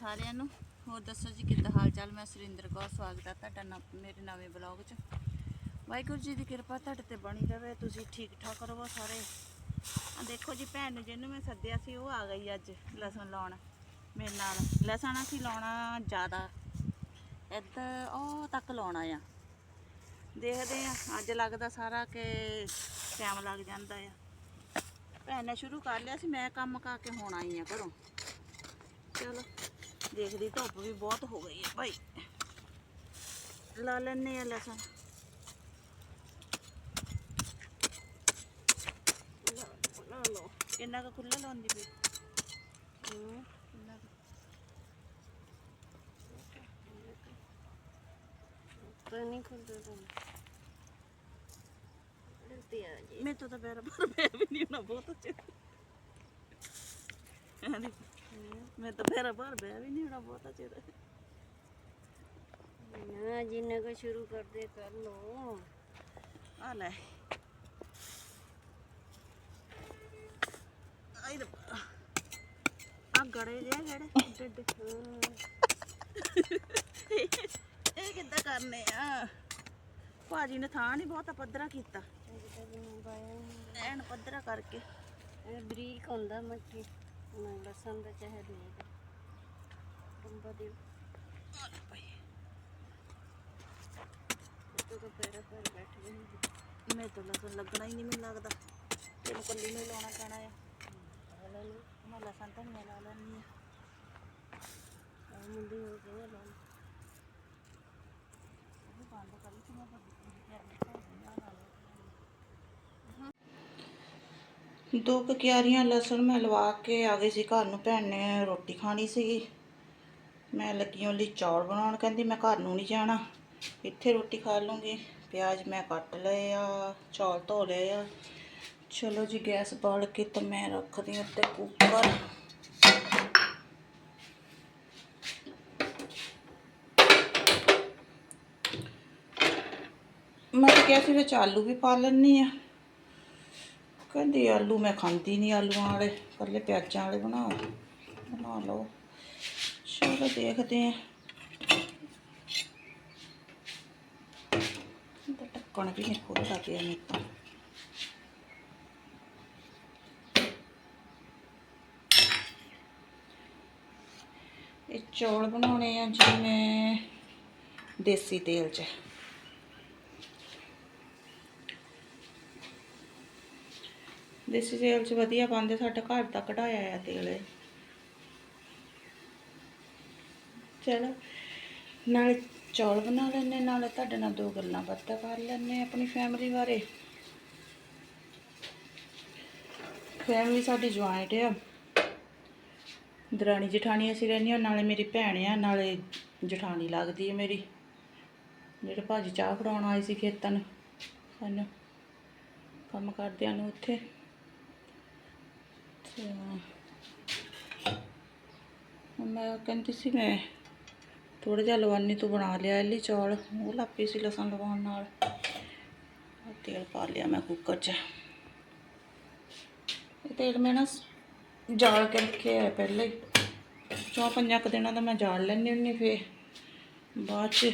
ਸਾਰਿਆਂ ਨੂੰ। ਹੋਰ ਦੱਸੋ ਜੀ, ਕਿੱਦਾਂ ਹਾਲ ਚਾਲ ਮੈਂ ਸੁਰਿੰਦਰ ਕੌਰ, ਸਵਾਗਤ ਹੈ ਤੁਹਾਡਾ ਨਵ- ਮੇਰੇ ਨਵੇਂ ਬਲੌਗ 'ਚ। ਵਾਹਿਗੁਰੂ ਜੀ ਦੀ ਕਿਰਪਾ ਤੁਹਾਡੇ ਤੇ ਬਣੀ ਰਵੇ, ਤੁਸੀਂ ਠੀਕ ਠਾਕ ਰਹੋ ਸਾਰੇ। ਆ ਦੇਖੋ ਜੀ, ਭੈਣ ਨੂੰ ਜਿਹਨੂੰ ਮੈਂ ਸੱਦਿਆ ਸੀ, ਉਹ ਆ ਗਈ ਅੱਜ ਲਸਣ ਲਾਉਣ, ਮੇਰੇ ਨਾਲ। ਲਸਣ ਅਸੀਂ ਲਾਉਣਾ ਜ਼ਿਆਦਾ। ਇੱਧਰ ਉਹ ਤੱਕ ਲਾਉਣਾ ਆ। ਦੇਖਦੇ ਆ, ਅੱਜ ਲੱਗਦਾ ਸਾਰਾ ਕਿ ਟਾਈਮ ਲੱਗ ਜਾਂਦਾ ਆ। ਭੈਣ ਨੇ ਸ਼ੁਰੂ ਕਰ ਲਿਆ ਸੀ, ਮੈਂ ਕੰਮ ਕਾ ਕੇ ਹੁਣ ਆਈ ਆ ਘਰੋਂ। ਚਲੋ। ਦੇਖਦੀ ਧੁੱਪ ਵੀ ਬਹੁਤ ਹੋ ਗਈ ਹੈ ਭਾਈ। ਲਾ ਲੈਨੇ ਆ ਲਸਣ। ਲਾ- ਲਓ। ਕਿੰਨਾ ਕੁ ਖੁੱਲਾ ਲਾਉਂਦੀ ਪਈ? ਹੂੰ। ਕਿੰਨਾ ਤਾਂ ਨਹੀਂ ਖੁੱਲਦਾ ਤਾਂ ਮੇਰੇ ਤੋਂ ਪੈਰ ਭਰ ਪਿਆ ਵੀ ਨਹੀਂ ਹੋਣਾ ਬਹੁਤ ਅੱਛੇ ਮੈਂ ਤਾਂ ਪੈਰ ਭਰ ਪਿਆ ਵੀ ਨਹੀਂ ਹੋਣਾ ਬਹੁਤ ਅੱਛੇ ਨਾ ਜਿੰਨਾ ਕੋ ਸ਼ੁਰੂ ਕਰਦੇ ਕਰ ਲੋ ਆ ਲੈ। ਆਈ ਆ ਗੜੇ ਜੇ ਗੜੇ ਡੱਡ। ਇਹ ਕਿੱਦਾਂ ਕਰਨੇ ਆ? ਭਾਜੀ ਨੇ ਥਾਂ ਨਹੀਂ ਬਹੁਤਾ ਪੱਧਰਾ ਕੀਤਾ। ਐਨ ਪੱਧਰਾ ਕਰਕੇ। ਇਹ ਬਰੀਕ ਹੁੰਦਾ ਮੱਕੀ। ਨਹੀਂ ਟੰਬਾ ਦੇ ਆ ਲੈ ਭਾਈ ਤੋ ਤਾਂ ਪੈਰਾ ਪੈਰ ਬੈਠ ਗਏ ਮੈਂ ਤਾਂ ਲਸਣ ਲੱਗਣਾ ਹੀ ਨਹੀਂ ਮੈਨੂੰ ਲੱਗਦਾ। ਤੈਨੂੰ ਕੱਲੀ ਨੂੰ ਲਾਉਣਾ ਪੈਣਾ ਆ। ਹਾਲਾਂ ਨੂੰ ਮੈਂ ਲਸਣ ਤਾਂ ਨਹੀਂ ਲਾ ਲੈਣੀ ਆ। ਮੁੰਡੇ ਹੋ ਗਏ ਲਾਂ ਉਹ ਬੰਦ ਕਰ ਲਈ ਸੀ ਮੈਂ ਦੋ ਕੁ ਕਿਆਰੀਆਂ ਲਸਣ ਮੈਂ ਲਵਾ ਕੇ ਆ ਗਈ ਸੀ ਘਰ ਨੂੰ, ਭੈਣ ਨੇ ਰੋਟੀ ਖਾਣੀ ਸੀਗੀ। ਮੈਂ ਲੱਗੀ ਹਾਂ ਚੌਲ ਬਣਾਉਣ, ਕਹਿੰਦੀ ਮੈਂ ਘਰ ਨੂੰ ਨਹੀਂ ਜਾਣਾ, ਇੱਥੇ ਰੋਟੀ ਖਾ ਲੂੰਗੀ। ਪਿਆਜ਼ ਮੈਂ ਕੱਟ ਲਏ ਆ, ਚੌਲ ਧੋ ਲਏ ਆ। ਚਲੋ ਜੀ, ਗੈਸ ਬਾਲ ਕੇ ਤਾਂ ਮੈਂ ਰੱਖਦੀ ਹਾਂ ਤੇ ਕੁੱਕਰ ਮੈਂ ਤਾਂ ਕਿਹਾ ਸੀ ਵਿੱਚ ਆਲੂ ਵੀ ਪਾ ਲੈਣੀ ਆ ਕਹਿੰਦੀ ਆਲੂ ਮੈਂ ਖਾਂਦੀ ਨਹੀਂ ਆਲੂਆਂ ਵਾਲੇ ਇਕੱਲੇ ਪਿਆਜ਼ਾਂ ਵਾਲੇ ਬਣਾਓ ਬਣਾ ਲਓ। ਚਲੋ ਦੇਖਦੇ ਆ। ਇਹਦਾ ਢੱਕਣ ਵੀ ਨਹੀਂ ਖੋਲ੍ਹਦਾ ਪਿਆ ਮੇਰੇ ਤੋਂ। ਇਹ ਚੌਲ ਬਣਾਉਣੇ ਆ ਜੀ ਮੈਂ ਦੇਸੀ ਤੇਲ 'ਚ। ਦੇਸੀ ਤੇਲ 'ਚ ਵਧੀਆ ਪਾਉਂਦੇ, ਸਾਡਾ ਘਰ ਦਾ ਕਢਾਇਆ ਆ ਤੇਲ ਹੈ ਚਲੋ, ਨਾਲੇ ਚੌਲ ਬਣਾ ਲੈਣੇ ਨਾਲੇ ਤੁਹਾਡੇ ਨਾਲ ਦੋ ਗੱਲਾਂ ਬਾਤਾਂ ਕਰ ਲੈਣੇ ਆਪਣੀ ਫੈਮਿਲੀ ਬਾਰੇ। ਫੈਮਿਲੀ ਸਾਡੀ ਜੁਆਇੰਟ ਆ। ਦਰਾਣੀ ਜਠਾਣੀ ਅਸੀਂ ਰਹਿੰਦੇ ਹਾਂ, ਨਾਲੇ ਮੇਰੀ ਭੈਣ ਆ, ਨਾਲੇ ਜਠਾਣੀ ਲੱਗਦੀ ਹੈ ਮੇਰੀ। ਜਿਹੜੇ ਭਾਜੀ ਚਾਹ ਫੜਾਉਣ ਆਏ ਸੀ ਖੇਤਾਂ ਨੂੰ, ਸਾਨੂੰ ਕੰਮ ਕਰਦਿਆਂ ਨੂੰ ਉੱਥੇ। ਮੈਂ ਕਹਿੰਦੀ ਸੀ ਮੈਂ ਥੋੜਾ ਜਿਹਾ ਲਵਾਨੀ ਤੂੰ ਬਣਾ ਲਿਆ ਇਹ ਚੌਲ। ਉਹ ਲਾਪੀ ਸੀ ਲਸਣ ਲਵਾਉਣ ਨਾਲ। ਤੇਲ ਪਾ ਲਿਆ ਮੈਂ ਕੁੱਕਰ 'ਚ। ਇਹ ਤੇਲ ਮੈਂ ਨਾ ਜਾਲ ਕੇ ਰੱਖਿਆ ਹੈ ਪਹਿਲੇ ਹੀ। ਚੌ ਪੰਜਾਂ ਕੁ ਦਿਨਾਂ ਦਾ ਮੈਂ ਜਾਲ ਲੈਂਦੀ ਹੁੰਦੀ ਫੇ ਬਾਅਦ 'ਚ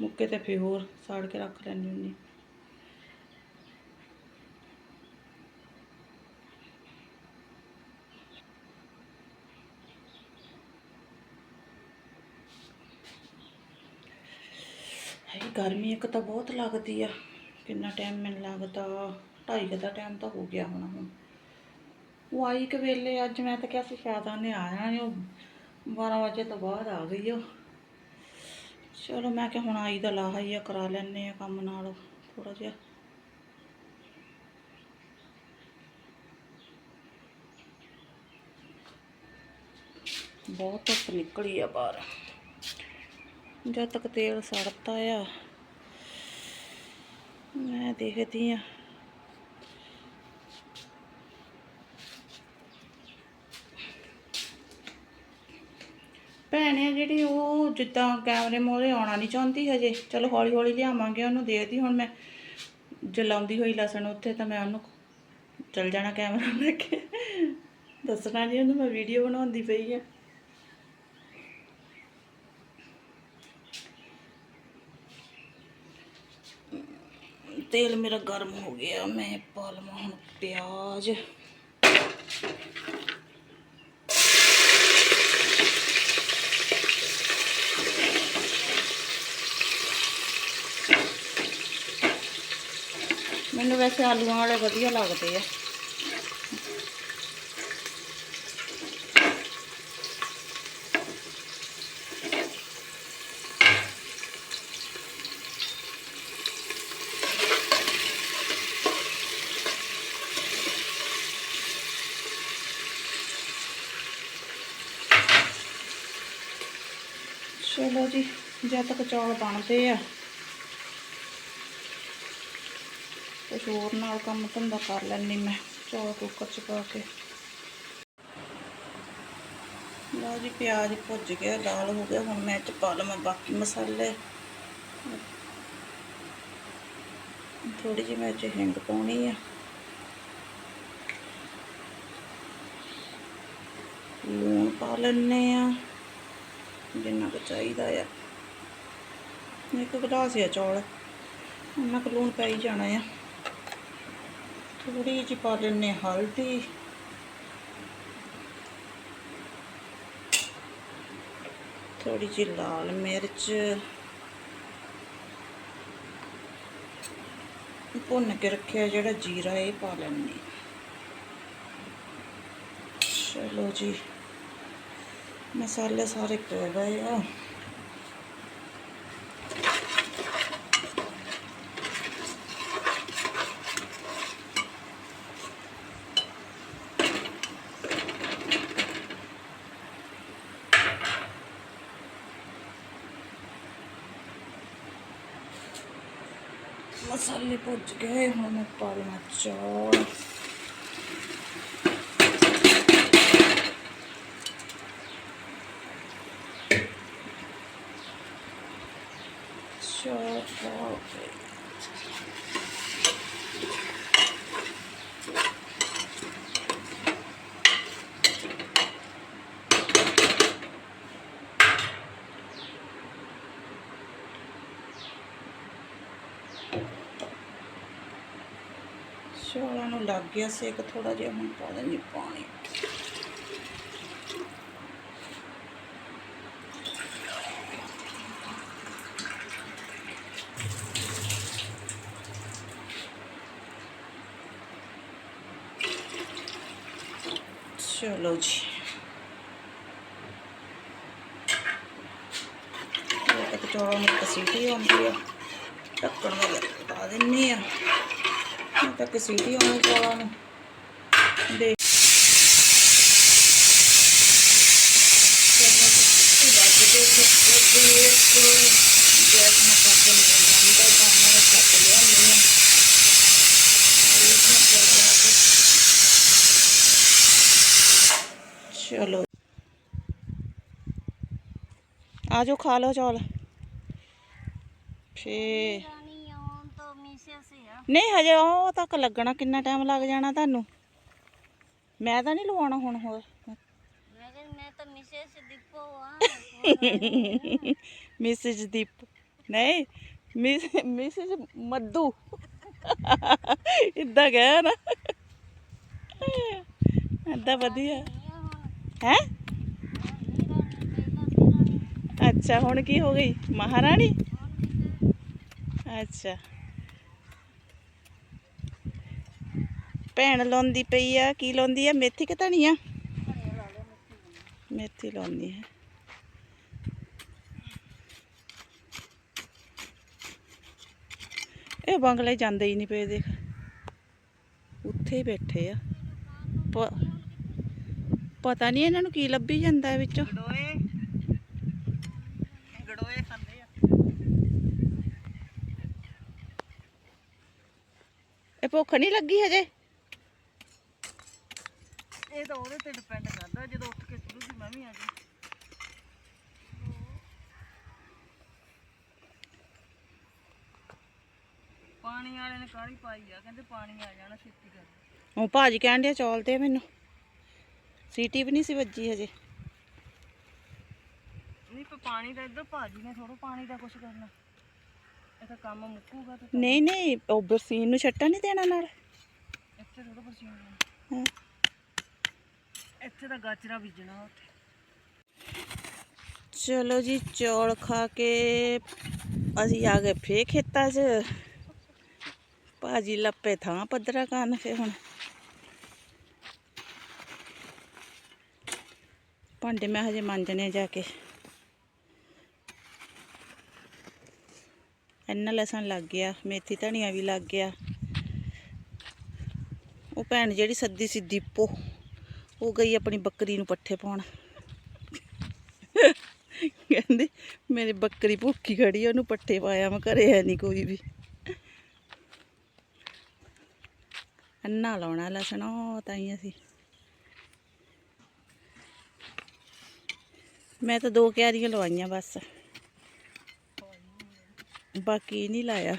ਮੁੱਕੇ ਤੇ ਫੇ ਹੋਰ ਸਾੜ ਕੇ ਰੱਖ ਲੈਂਦੀ ਹੁੰਦੀ ਹੈ ਗਰਮੀ ਇੱਕ ਤਾਂ ਬਹੁਤ ਲੱਗਦੀ ਆ। ਕਿੰਨਾ ਟਾਈਮ ਮੈਨੂੰ ਲੱਗਦਾ, ਢਾਈ ਕੁ ਦਾ ਟਾਈਮ ਤਾਂ ਹੋ ਗਿਆ ਹੋਣਾ ਹੁਣ। ਉਹ ਆਈ ਕਿ ਵੇਲੇ, ਅੱਜ ਮੈਂ ਤਾਂ ਕਿਹਾ ਸੀ ਸ਼ਾਇਦ ਉਹਨੇ ਆਇਆ ਨਹੀਂ ਉਹ 12 ਵਜੇ ਤੋਂ ਬਾਅਦ ਆ ਗਈ ਉਹ। ਚਲੋ ਮੈਂ ਕਿ ਹੁਣ ਆਈ ਦਾ ਲਾਹਾ ਹੀ ਆ, ਕਰਾ ਲੈਣੇ ਆ ਕੰਮ ਨਾਲ ਥੋੜਾ ਜਿਹਾ। ਬਹੁਤ ਧੁੱਪ ਨਿਕਲੀ ਆ ਬਾਹਰ। ਜਦ ਤੱਕ ਤੇਲ ਸੜਦਾ ਆ ਮੈਂ ਦੇਖਦੀ ਆ ਭੈਣ ਹੈ ਜਿਹੜੀ ਉਹ ਜਿੱਦਾਂ ਕੈਮਰੇ ਮੋਰੇ ਆਉਣਾ ਨਹੀਂ ਚਾਹੁੰਦੀ ਹਜੇ। ਚਲੋ ਹੌਲੀ ਹੌਲੀ ਲਿਆਵਾਂਗੇ ਉਹਨੂੰ, ਦੇਖਦੀ ਹੁਣ ਮੈਂ। ਜਲਾਉਂਦੀ ਹੋਈ ਲਸਣ ਉੱਥੇ ਤਾਂ ਮੈਂ ਉਹਨੂੰ ਚਲ ਜਾਣਾ ਕੈਮਰਾ ਲੈ ਕੇ। ਦੱਸਣਾ ਨਹੀਂ ਉਹਨੂੰ ਮੈਂ ਵੀਡੀਓ ਬਣਾਉਂਦੀ ਪਈ ਆ ਤੇਲ ਮੇਰਾ ਗਰਮ ਹੋ ਗਿਆ ਮੈਂ ਪਾ ਲਵਾਂ ਹੁਣ ਪਿਆਜ਼ ਮੈਨੂੰ ਵੈਸੇ ਆਲੂਆਂ ਵਾਲੇ ਵਧੀਆ ਲੱਗਦੇ ਆ ਚਲੋ ਜੀ ਜਦ ਤੱਕ ਚੌਲ ਬਣਦੇ ਆ। ਕੁਛ ਹੋਰ ਨਾਲ ਕੰਮ ਧੰਦਾ ਕਰ ਲੈਣੀ ਮੈਂ, ਚੌਲ ਕੁੱਕਰ ਚ ਪਾ ਕੇ। ਲਓ ਜੀ, ਪਿਆਜ਼ ਭੁੱਜ ਗਿਆ, ਦਾਲ ਹੋ ਗਿਆ, ਹੁਣ ਮੈਂ ਇਹ ਚ ਪਾ ਲਵਾਂ ਬਾਕੀ ਮਸਾਲੇ। ਥੋੜੀ ਜਿਹੀ ਮੈਂ ਚ ਹਿੰਗ ਪਾਉਣੀ ਆ। ਲੂਣ ਪਾ ਲੈਣੇ ਆ। ਜਿੰਨਾ ਕੁ ਚਾਹੀਦਾ ਆ। ਇੱਕ ਗਲਾਸ ਆ ਚੌਲ। ਉਹਨਾਂ ਕੁ ਲੂਣ ਪੈ ਹੀ ਜਾਣਾ ਆ। ਥੋੜੀ ਜਿਹੀ ਪਾ ਲੈਣੇ ਹਲਦੀ। ਥੋੜੀ ਜਿਹੀ ਲਾਲ ਮਿਰਚ। ਭੁੰਨ ਕੇ ਰੱਖਿਆ ਜਿਹੜਾ ਜੀਰਾ ਇਹ ਪਾ ਲੈਣੀ ਚਲੋ ਜੀ। मसाले सारे पे गए मसाले पहुंच गए हमें पाल मचा ਚੌਲ ਚੌਲ ਪਾ ਕੇ ਚੌਲਾਂ ਨੂੰ ਲੱਗ ਗਿਆ ਸੇਕ ਥੋੜਾ ਜਿਹਾ ਹੁਣ ਪਾ ਦਿੰਦੀ ਪਾਣੀ ਚਲੋ ਜੀ ਇਹ ਤੱਕ ਚੌਲਾਂ ਨੂੰ ਇੱਕ ਸੀਟੀ ਆਉਂਦੀ ਆ ਢੱਕਣ ਵਾਲਾ ਪਾ ਦਿੰਨੀ ਆ ਹੁਣ ਤੱਕ ਸੀਟੀ ਆਉਣੀ ਚੌਲਾਂ ਨੂੰ ਦੇ ਗੈਸ ਨੂੰ ਕੱਟ ਲਿਆ ਜਾਂਦਾ ਪਾਣਾ ਵਿੱਚ ਕੱਟ ਲਿਆ ਨਹੀਂ ਚਲੋ। ਆ ਜਾਓ, ਖਾ ਲਓ ਚੌਲ। ਫੇ ਨਹੀਂ, ਹਜੇ ਉਹ ਤੱਕ ਲੱਗਣਾ, ਕਿੰਨਾ ਟਾਈਮ ਲੱਗ ਜਾਣਾ ਤੁਹਾਨੂੰ? ਮੈਂ ਤਾਂ ਨਹੀਂ ਲਵਾਉਣਾ ਹੁਣ ਹੋਰ। ਮੈਂ ਤਾਂ ਮਿਸਿਸ ਦੀਪੋ। ਆ ਮਿਸਿਸ ਦੀਪ ਨਹੀਂ, ਮਿਸ, ਮਿਸਿਸ ਮੱਦੂ ਇਦਾਂ ਗਿਆ ਨਾ। ਏਦਾਂ ਵਧੀਆ। ਹੈ ਅੱਛਾ ਹੁਣ ਕੀ ਹੋ ਗਈ ਮਹਾਰਾਣੀ ਅੱਛਾ ਭੈਣ ਲਾਉਂਦੀ ਪਈ ਆ ਕੀ ਲਾਉਂਦੀ ਆ ਮੇਥੀ ਕਿ ਧਨੀਆ ਮੇਥੀ ਲਾਉਂਦੀ ਹੈ ਇਹ ਬੰਗਲੇ ਜਾਂਦੇ ਹੀ ਨਹੀਂ ਪਏ ਦੇਖ ਉੱਥੇ ਹੀ ਬੈਠੇ ਆ ਪ- ਪਤਾ ਨਹੀਂ ਇਹਨਾਂ ਨੂੰ ਕੀ ਲੱਭੀ ਜਾਂਦਾ ਹੈ ਵਿੱਚੋਂ। ਗੜੋਏ। ਗੜੋਏ ਖਾਂਦੇ ਆ। ਇਹ ਭੁੱਖ ਨਹੀਂ ਲੱਗੀ ਹਜੇ? ਇਹ ਤਾਂ ਉਹਦੇ ਤੇ ਡਿਪੈਂਡ ਕਰਦਾ ਜਦੋਂ ਉੱਠ ਕੇ ਤੁਰੂਗੀ ਮੈਂ ਵੀ ਆ ਜੀ ਪਾਣੀ ਵਾਲੇ ਨੇ ਕਾਹਲੀ ਪਾਈ ਆ ਕਹਿੰਦੇ ਪਾਣੀ ਆ ਜਾਣਾ ਛੇਤੀ ਕਰ। ਉਹ ਭਾਜੀ ਕਹਿਣ ਡਿਆ ਚੌਲ ਤੇ ਮੈਨੂੰ। ਸੀਟੀ ਵੀ ਨਹੀਂ ਸੀ ਵੱਜੀ ਹਜੇ। ਨਹੀਂ ਪਰ ਪਾਣੀ ਦਾ ਇੱਧਰ ਭਾਜੀ ਨੇ ਥੋੜਾ ਪਾਣੀ ਦਾ ਕੁਝ ਕਰਨਾ। ਇਹ ਤਾਂ ਕੰਮ ਮੁੱਕੂਗਾ ਤੇ ਨਹੀਂ ਨਹੀਂ ਉਹ ਬਰਸੀਨ ਨੂੰ ਛੱਟਾ ਨਹੀਂ ਦੇਣਾ ਨਾਲ? ਇੱਥੇ ਥੋੜਾ ਪਸੀਨਾ ਹਾਂ। ਇੱਥੇ ਤਾਂ ਗਾਜਰਾ ਬੀਜਣਾ ਉੱਥੇ। ਚਲੋ ਜੀ ਚੌਲ ਖਾ ਕੇ ਅਸੀਂ ਆ ਗਏ ਫੇ ਖੇਤਾਂ 'ਚ। ਭਾਜੀ ਲੱਪੇ ਥਾਂ ਪੱਧਰਾ ਕਰਨ ਫੇ ਹੁਣ। ਭਾਂਡੇ ਮੈਂ ਹਜੇ ਮਾਂਜਣੇ ਜਾ ਕੇ। ਇੰਨਾ ਲਸਣ ਲੱਗ ਗਿਆ ਮੇਥੀ ਧਨੀਆ ਵੀ ਲੱਗ ਗਿਆ। ਉਹ ਭੈਣ ਜਿਹੜੀ ਸੱਦੀ ਸੀ ਦੀਪੋ ਉਹ ਗਈ ਆਪਣੀ ਬੱਕਰੀ ਨੂੰ ਪੱਠੇ ਪਾਉਣ। ਕਹਿੰਦੀ ਮੇਰੀ ਬੱਕਰੀ ਭੁੱਖੀ ਖੜੀ ਆ, ਉਹਨੂੰ ਪੱਠੇ ਪਾਇਆ ਮੈਂ ਘਰੇ ਹੈ ਨਹੀਂ ਕੋਈ ਵੀ। ਅੰਨਾ ਲਾਉਣਾ ਲਸਣ ਉਹ ਤਾਂ ਹੀ ਅਸੀਂ ਮੈਂ ਤਾਂ ਦੋ ਕਿਆਰੀਆਂ ਲਵਾਈਆਂ ਬਸ। ਬਾਕੀ ਨਹੀਂ ਲਾਇਆ।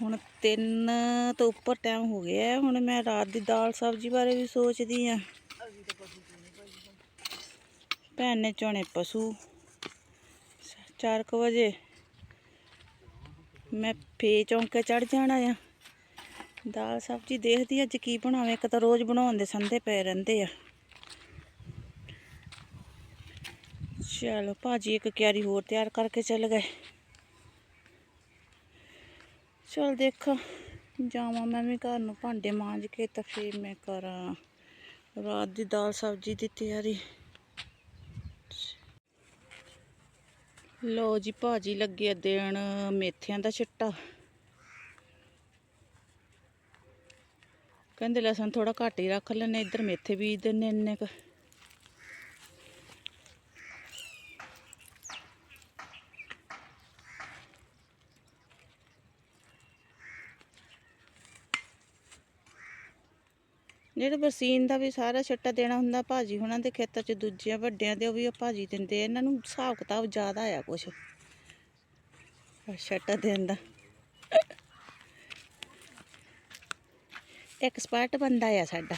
ਹੁਣ ਤਿੰਨ ਤੋਂ ਉੱਪਰ ਟਾਈਮ ਹੋ ਗਿਆ ਹੁਣ ਮੈਂ ਰਾਤ ਦੀ ਦਾਲ ਸਬਜ਼ੀ ਬਾਰੇ ਵੀ ਸੋਚਦੀ ਆ ਭੈਣ ਨੇ ਚੋਣੇ ਪਸ਼ੂ। 4 ਵਜੇ ਮੈਂ ਫੇ ਚੌਂਕੇ ਚੜ ਜਾਣਾ ਆ। ਦਾਲ ਸਬਜ਼ੀ ਦੇਖਦੀ ਅੱਜ ਕੀ ਬਣਾਵੇਂ? ਇੱਕ ਤਾਂ ਰੋਜ਼ ਬਣਾਉਣ ਦੇ ਸੰਦੇ ਪਏ ਰਹਿੰਦੇ ਆ। ਚਲੋ ਭਾਜੀ, ਇੱਕ ਕਿਆਰੀ ਹੋਰ ਤਿਆਰ ਕਰਕੇ ਚੱਲ ਗਏ। ਚਲ ਦੇਖਾਂ, ਜਾਵਾਂ ਮੈਂ ਵੀ ਘਰ ਨੂੰ ਭਾਂਡੇ ਮਾਂਜ ਕੇ ਤਾਂ ਫਿਰ ਮੈਂ ਕਰਾਂ। ਰਾਤ ਦੀ ਦਾਲ ਸਬਜ਼ੀ ਦੀ ਤਿਆਰੀ। ਲੋ ਜੀ ਭਾਜੀ, ਲੱਗੇ ਆ ਦੇਣ ਮੇਥਿਆਂ ਦਾ ਛਿੱਟਾ। ਕਹਿੰਦੇ ਲਸਣ ਥੋੜਾ ਘੱਟ ਹੀ ਰੱਖ ਲੈਣੇ ਇੱਧਰ ਮੇਥੇ ਬੀਜ ਦਿੰਨੇ ਇੰਨੇ ਕੁ। ਜਿਹੜੇ ਬਰਸੀਨ ਦਾ ਵੀ ਸਾਰਾ ਛੱਟਾ ਦੇਣਾ ਹੁੰਦਾ, ਭਾਜੀ ਉਹਨਾਂ ਦੇ ਖੇਤਾਂ 'ਚ, ਦੂਜਿਆਂ ਵੱਡਿਆਂ ਦੇ ਉਹ ਵੀ ਉਹ ਭਾਜੀ ਦਿੰਦੇ ਇਹਨਾਂ ਨੂੰ ਹਿਸਾਬ ਕਿਤਾਬ ਜ਼ਿਆਦਾ ਆ ਕੁਛ। ਛੱਟਾ ਦੇਣ ਦਾ। ਐਕਸਪਰਟ ਬੰਦਾ ਆ ਸਾਡਾ।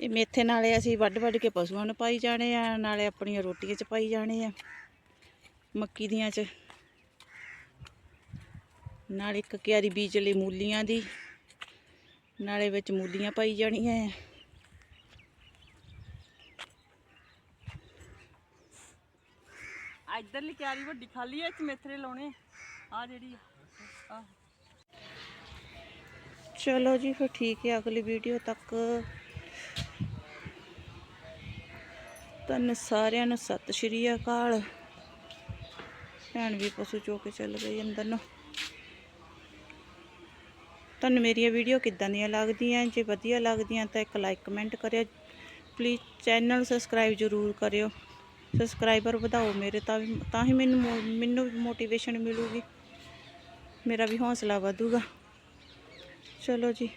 ਇਹ ਮੇਥੇ ਨਾਲੇ ਅਸੀਂ ਵੱਢ ਵੱਢ ਕੇ ਪਸ਼ੂਆਂ ਨੂੰ ਪਾਈ ਜਾਣੇ ਆ, ਨਾਲੇ ਆਪਣੀਆਂ ਰੋਟੀਆਂ 'ਚ ਪਾਈ ਜਾਣੇ ਆ, ਮੱਕੀ ਦੀਆਂ 'ਚ। ਨਾਲ ਇੱਕ ਕਿਆਰੀ ਬੀਜ ਲਈ ਮੂਲੀਆਂ ਦੀ, ਨਾਲੇ ਵਿੱਚ ਮੂਲੀਆਂ ਪਾਈ ਜਾਣੀਆਂ ਆ। ਇੱਧਰਲੀ ਕਿਆਰੀ ਵੱਡੀ ਖਾਲੀ ਐ ਇੱਥੇ ਮੇਥਰੇ ਲਾਉਣੇ ਆ। ਜਿਹੜੀ ਆ ਚਲੋ ਜੀ, ਫਿਰ ਠੀਕ ਹੈ, ਅਗਲੀ ਵੀਡੀਓ ਤੱਕ। ਤੁਹਾਨੂੰ ਸਾਰਿਆਂ ਨੂੰ ਸਤਿ ਸ਼੍ਰੀ ਅਕਾਲ। ਭੈਣ ਵੀ ਪਸ਼ੂ ਚੋ ਕੇ ਚੱਲ ਗਈ ਅੰਦਰ ਨੂੰ। ਤੁਹਾਨੂੰ ਮੇਰੀਆਂ ਵੀਡੀਓ ਕਿੱਦਾਂ ਦੀਆਂ ਲੱਗਦੀਆਂ, ਜੇ ਵਧੀਆ ਲੱਗਦੀਆਂ ਤਾਂ ਇੱਕ ਲਾਈਕ ਕਮੈਂਟ ਕਰਿਓ। ਪਲੀਜ਼ ਚੈਨਲ ਸਬਸਕ੍ਰਾਈਬ ਜ਼ਰੂਰ ਕਰਿਓ। ਸਬਸਕ੍ਰਾਈਬਰ ਵਧਾਓ ਮੇਰੇ, ਤਾਂ ਵੀ- ਤਾਂ ਹੀ ਮੈਨੂੰ ਮੋ- ਮੈਨੂੰ ਮੋਟੀਵੇਸ਼ਨ ਮਿਲੂਗੀ। ਮੇਰਾ ਵੀ ਹੌਸਲਾ ਵਧੂਗਾ। ਚਲੋ ਜੀ।